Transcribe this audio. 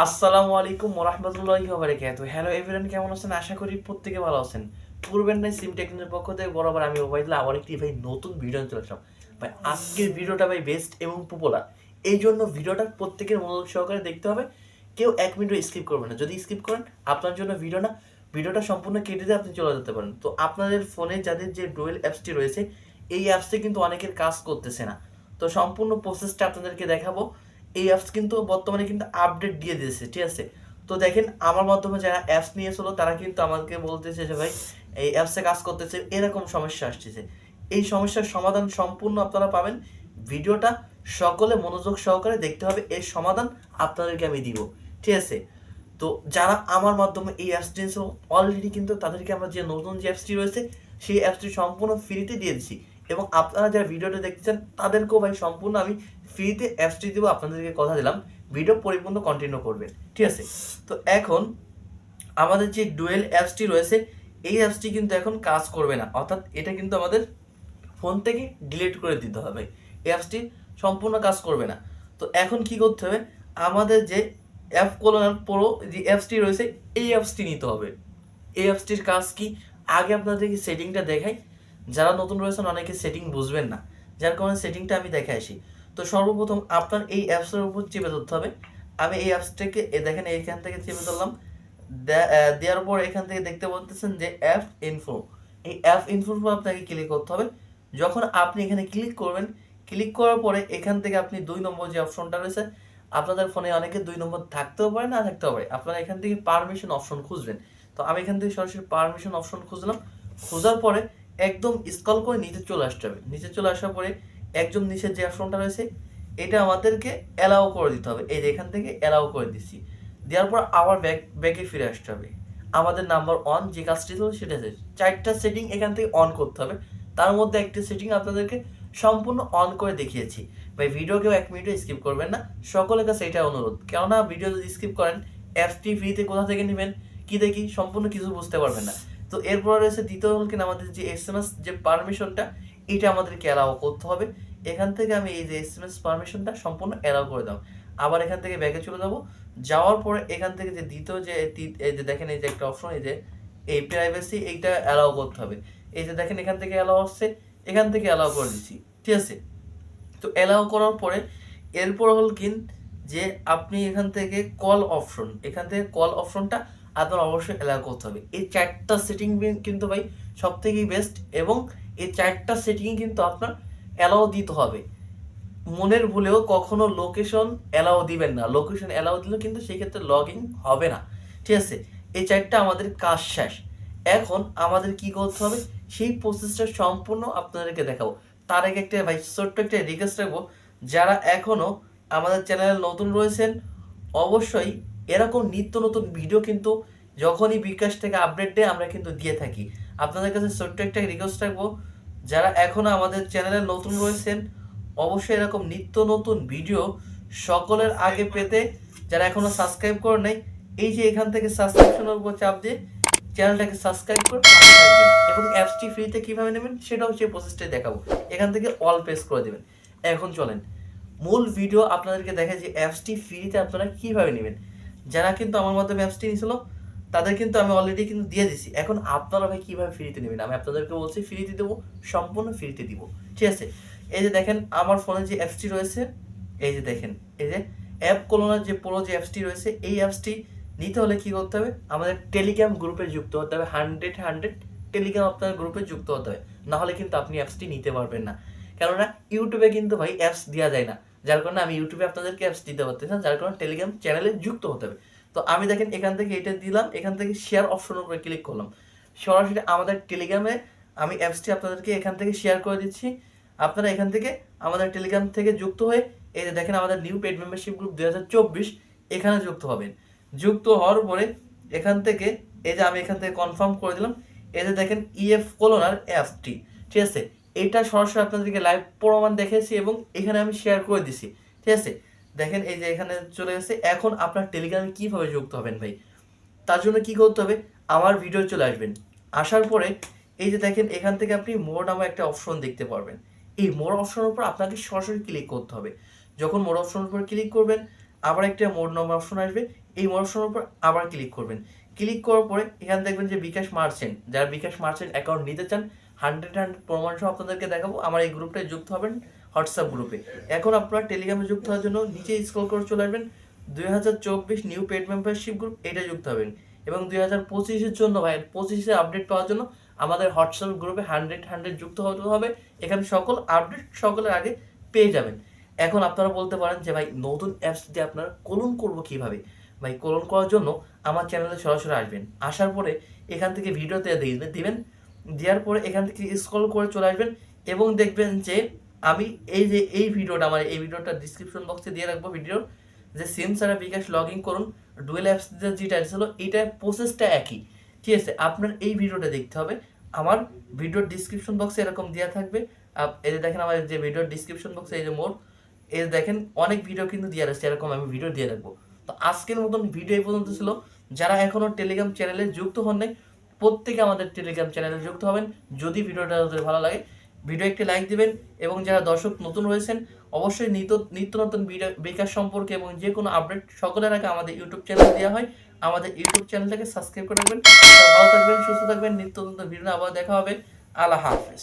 আসসালামু আলাইকুম ওরহামতুল্লাহি ওবারাকাত hello everyone কেমন আছেন? আশা করি প্রত্যেকে ভালো আছেন। পূর্বের নাই সিম টেকনোর পক্ষ থেকে বরাবর আমি ওবাইদুল্লাহ আবার একটি ভাই নতুন ভিডিও নিয়ে চলে আসলাম। ভাই, আজকের ভিডিওটা ভাই বেস্ট এবং পপুলার এই জন্য ভিডিওটা প্রত্যেকের মনোযোগ সহকারে দেখতে হবে। কেউ এক মিনিটও স্কিপ করবে না। যদি স্কিপ করেন, আপনার জন্য ভিডিও না, ভিডিওটা সম্পূর্ণ কেটে দিয়ে আপনি চলে যেতে পারেন। তো আপনাদের ফোনে যাদের যে ডুয়েল অ্যাপসটি রয়েছে, এই অ্যাপসে কিন্তু অনেকের কাজ করতেছে না। তো সম্পূর্ণ প্রসেসটা আপনাদেরকে দেখাবো। এই অ্যাপস কিন্তু বর্তমানে কিন্তু আপডেট দিয়ে দিয়েছে, ঠিক আছে? তো দেখেন, আমার মাধ্যমে যারা অ্যাপস নিয়ে নিয়েছিল তারা কিন্তু আমাকে বলতেছে যে, ভাই, এই অ্যাপসে কাজ করতেছে, এরকম সমস্যা আসতেছে। এই সমস্যার সমাধান সম্পূর্ণ আপনারা পাবেন। ভিডিওটা সকলে মনোযোগ সহকারে দেখতে হবে, এর সমাধান আপনাদেরকে আমি দিব, ঠিক আছে? তো যারা আমার মাধ্যমে এই অ্যাপস নিয়েছে অলরেডি কিন্তু তাদেরকে আমরা যে নতুন যে অ্যাপসটি রয়েছে, সেই অ্যাপসটি সম্পূর্ণ ফ্রিতে দিয়ে দিচ্ছি এবং আপনারা যারা ভিডিওটা দেখছেন তাদেরকেও ভাই সম্পূর্ণ আমি ফ্রিতে অ্যাপসটি দেবো, আপনাদেরকে কথা দিলাম। ভিডিও পরিপূর্ণ কন্টিনিউ করবেন, ঠিক আছে? তো এখন আমাদের যে ডুয়েল অ্যাপসটি রয়েছে, এই অ্যাপসটি কিন্তু এখন কাজ করবে না। অর্থাৎ এটা কিন্তু আমাদের ফোন থেকে ডিলিট করে দিতে হবে। এই অ্যাপসটি সম্পূর্ণ কাজ করবে না। তো এখন কি করতে হবে? আমাদের যে অ্যাপ কলোনার প্রো যে অ্যাপসটি রয়েছে, এই অ্যাপসটি নিতে হবে। এই অ্যাপসটির কাজ কি? আগে আপনাদেরকে সেটিংটা দেখাই। যারা নতুন রয়েছেন অনেকে সেটিং বুঝবেন না। যার কারণে সেটিংটা আমি দেখে আসি। তো সর্বপ্রথম আপনার এই অ্যাপসের উপর চেপে ধরতে হবে। আমি এই অ্যাপসটাকে দেখেন এইখান থেকে চেপে ধরলাম। দেওয়ার পর এখান থেকে দেখতে বলতেছেন যে অ্যাপ ইনফো এই অ্যাপ ইনফোর উপর আপনাকে ক্লিক করতে হবে। যখন আপনি এখানে ক্লিক করবেন ক্লিক করার পরে এখান থেকে আপনি দুই নম্বর যে অপশনটা রয়েছে, আপনাদের ফোনে অনেকে দুই নম্বর থাকতেও পারে, না থাকতেও পারে। আপনারা এখান থেকে পারমিশন অপশন খুঁজবেন। তো আমি এখান থেকে সরাসরি পারমিশন অপশন খুঁজলাম। খোঁজার পরে একদম স্কল করে নিচে চলে আসতে হবে। নিচে চলে আসার পরে একদম নিচের যে অপশনটা রয়েছে, এটা আমাদেরকে অ্যালাউ করে দিতে হবে। এই যে এখান থেকে অ্যালাউ করে দিচ্ছি। দেওয়ার পর আবার ব্যাক ব্যাকে ফিরে আসতে হবে। আমাদের নাম্বার ওয়ান যে কাজটি ছিল সেটা চারটা সেটিং এখান থেকে অন করতে হবে। তার মধ্যে একটি সেটিং আপনাদেরকে সম্পূর্ণ অন করে দেখিয়েছি। ভাই ভিডিও কেউ এক মিনিটও স্কিপ করবেন না। সকলের কাছে এটা অনুরোধ। কেননা ভিডিও যদি স্কিপ করেন অ্যাপসটি ফ্রিতে কোথা থেকে নেবেন, কি দেখি, সম্পূর্ণ কিছু বুঝতে পারবেন না। তো এরপর রয়েছে দ্বিতীয় হল কিনা আমাদের যে এস এম এস যে পারমিশনটা, এটা আমাদেরকে অ্যালাও করতে হবে। এখান থেকে আমি এই যে এস এম এস পারমিশনটা সম্পূর্ণ অ্যালাউ করে দাও আবার এখান থেকে ব্যাগে চলে যাব। যাওয়ার পরে এখান থেকে যে দ্বিতীয় যে এই যে দেখেন এই যে একটা অপশন এই যে এই প্রাইভেসি এইটা অ্যালাউ করতে হবে। এই যে দেখেন এখান থেকে অ্যালাউ আসছে, এখান থেকে অ্যালাউ করে দিচ্ছি, ঠিক আছে? তো অ্যালাউ করার পরে এরপর হল কিন যে আপনি এখান থেকে কল অপশন এখান থেকে কল অপশনটা আপনার অবশ্যই অ্যালাউ করতে হবে। এই চারটা সেটিং কিন্তু ভাই সব থেকেই বেস্ট এবং এই চারটা সেটিং কিন্তু আপনার অ্যালাউ দিতে হবে। মনের ভুলেও কখনো লোকেশন অ্যালাউ দিবেন না। লোকেশন অ্যালাউ দিলেও কিন্তু সেক্ষেত্রে লগ ইন হবে না। ঠিক আছে? এই চারটা আমাদের কাজ শেষ। এখন আমাদের কি করতে হবে? সেই প্রসেসটা সম্পূর্ণ আপনাদেরকে দেখাবো। তার আগে একটা ভাই ছোট্ট একটা রিকোয়েস্ট রাখব। যারা এখনও আমাদের চ্যানেলে নতুন রয়েছেন, অবশ্যই এরকম নিত্য নতুন ভিডিও কিন্তু যখনই বিকাশ থেকে আপডেট দেয়, আমরা কিন্তু দিয়ে থাকি। আপনাদের কাছে ছোট্ট একটা রিকোয়েস্ট রাখব, যারা এখনও আমাদের চ্যানেলে নতুন রয়েছেন, অবশ্যই এরকম নিত্য নতুন ভিডিও সকলের আগে পেতে, যারা এখনও সাবস্ক্রাইব করে নাই, এই যে এখান থেকে সাবস্ক্রিপশনের উপর চাপ দিয়ে চ্যানেলটাকে সাবস্ক্রাইব করে এবং অ্যাপসটি ফ্রিতে কীভাবে নেবেন, সেটাও সেই প্রসেসটাই দেখাবো। এখান থেকে অল পেস করে দেবেন। এখন চলেন, মূল ভিডিও আপনাদেরকে দেখে যে অ্যাপসটি ফ্রিতে আপনারা কীভাবে নেবেন। যারা কিন্তু আমার মাধ্যমে অ্যাপসটি নিয়েছিল, তাদের কিন্তু আমি অলরেডি কিন্তু দিয়ে দিছি এখন আপনারা ভাই কীভাবে ফ্রিতে নেবেন? আমি আপনাদেরকে বলছি ফ্রিতে দেবো, সম্পূর্ণ ফ্রিতে দিব। ঠিক আছে? এই যে দেখেন, আমার ফোনে যে অ্যাপসটি রয়েছে, এই যে দেখেন, এই যে অ্যাপ কলোনার যে পুরো যে অ্যাপসটি রয়েছে, এই অ্যাপসটি নিতে হলে কী করতে হবে? আমাদের টেলিগ্রাম গ্রুপে যুক্ত হতে হবে হান্ড্রেড হান্ড্রেড টেলিগ্রাম আপনার গ্রুপে যুক্ত হতে হবে। নাহলে কিন্তু আপনি অ্যাপসটি নিতে পারবেন না। কেননা ইউটিউবে কিন্তু ভাই অ্যাপস দেওয়া যায় না। যার কারণে আমি ইউটিউবে আপনাদেরকে অ্যাপস দিতে পারতেছি যার কারণে টেলিগ্রাম চ্যানেলে যুক্ত হতে হবে। তো আমি দেখেন এখান থেকে এটা দিলাম, এখান থেকে শেয়ার অপশনের উপরে ক্লিক করলাম। সরাসরি আমাদের টেলিগ্রামে আমি অ্যাপসটি আপনাদেরকে এখান থেকে শেয়ার করে দিচ্ছি। আপনারা এখান থেকে আমাদের টেলিগ্রাম থেকে যুক্ত হয়ে, এই যে দেখেন আমাদের নিউ পেড মেম্বারশিপ গ্রুপ দুই হাজার চব্বিশ, এখানে যুক্ত হবেন। যুক্ত হওয়ার পরে এখান থেকে, এই যে আমি এখান থেকে কনফার্ম করে দিলাম, এই যে দেখেন ইএফ কোলোনার অ্যাপটি ঠিক আছে? এটা সরাসরি আপনাদেরকে লাইভ প্রমাণ দেখেছি এবং এখানে আমি শেয়ার করে দিছি। ঠিক আছে? দেখেন, এই যে এখানে চলে গেছে। এখন আপনার টেলিগ্রামে কীভাবে যুক্ত হবেন ভাই? তার জন্য কি করতে হবে? আমার ভিডিও চলে আসবেন। আসার পরে এই যে দেখেন, এখান থেকে আপনি মোর নামে একটা অপশন দেখতে পারবেন। এই মোর অপশনের উপর আপনাকে সরাসরি ক্লিক করতে হবে। যখন মোর অপশনের উপর ক্লিক করবেন, আবার একটা মোড নম্বর অপশন আসবে। এই মোড অপশনের উপর আবার ক্লিক করবেন। ক্লিক করার পরে এখানে দেখবেন যে বিকাশ মার্চেন্ট যারা বিকাশ মার্চেন্ট অ্যাকাউন্ট নিতে চান হান্ড্রেড হান্ড্রেড প্রমাণ সহ আপনাদেরকে দেখাবো। আমার এই গ্রুপটায় যুক্ত হবেন হোয়াটসঅ্যাপ গ্রুপে এখন আপনারা টেলিগ্রামে যুক্ত হওয়ার জন্য নিচে স্ক্রল করে চলে আসবেন। দুই হাজার চব্বিশ নিউ পেড মেম্বারশিপ গ্রুপ এটা যুক্ত হবেন। এবং দুই হাজার পঁচিশের জন্য ভাই পঁচিশের আপডেট পাওয়ার জন্য আমাদের হোয়াটসঅ্যাপ গ্রুপে হান্ড্রেড হান্ড্রেড যুক্ত হতে হবে। এখানে সকল আপডেট সকলের আগে পেয়ে যাবেন। এখন আপনারা বলতে পারেন যে ভাই, নতুন অ্যাপস দিয়ে আপনারা কোলন করব কীভাবে? ভাই কোলন করার জন্য আমার চ্যানেলে সরাসরি আসবেন। আসার পরে এখান থেকে ভিডিওতে দিবেন। দেওয়ার পরে এখান থেকে স্ক্রল করে চলে আসবেন এবং দেখবেন যে আমি এই যে এই ভিডিওটা, আমার এই ভিডিওটা ডিসক্রিপশন বক্সে দিয়ে রাখব ভিডিওর যে সিম ছাড়া বিকাশ লগ ইন করুন ডুয়েল অ্যাপস যেটা ছিল এইটা প্রসেসটা একই। ঠিক আছে, আপনার এই ভিডিওটা দেখতে হবে। আমার ভিডিওর ডিসক্রিপশন বক্সে এরকম দেওয়া থাকবে। এই যে দেখেন আমার যে ভিডিওর ডিসক্রিপশন বক্সে এই যে মোর এই দেখেন অনেক ভিডিও কিন্তু দিয়ে রাখছে এরকম আমি ভিডিও দিয়ে রাখব। তো আজকের মতন ভিডিও এই পর্যন্ত ছিল। যারা এখনও টেলিগ্রাম চ্যানেলে যুক্ত হন নাই প্রত্যেকে আমাদের টেলিগ্রাম চ্যানেলে যুক্ত হবেন। যদি ভিডিওটা আপনাদের ভালো লাগে, ভিডিও একটি লাইক দিবেন এবং যারা দর্শক নতুন রয়েছেন, অবশ্যই নিত্য নতুন বিকাশ সম্পর্কে এবং যে কোনো আপডেট সকলের আগে আমাদের ইউটিউব চ্যানেলে দেওয়া হয়, আমাদের ইউটিউব চ্যানেলটাকে সাবস্ক্রাইব করে রাখবেন। ভালো থাকবেন, সুস্থ থাকবেন, নিত্য নতুন ভিডিও আবার দেখা হবে। আল্লাহ হাফেজ।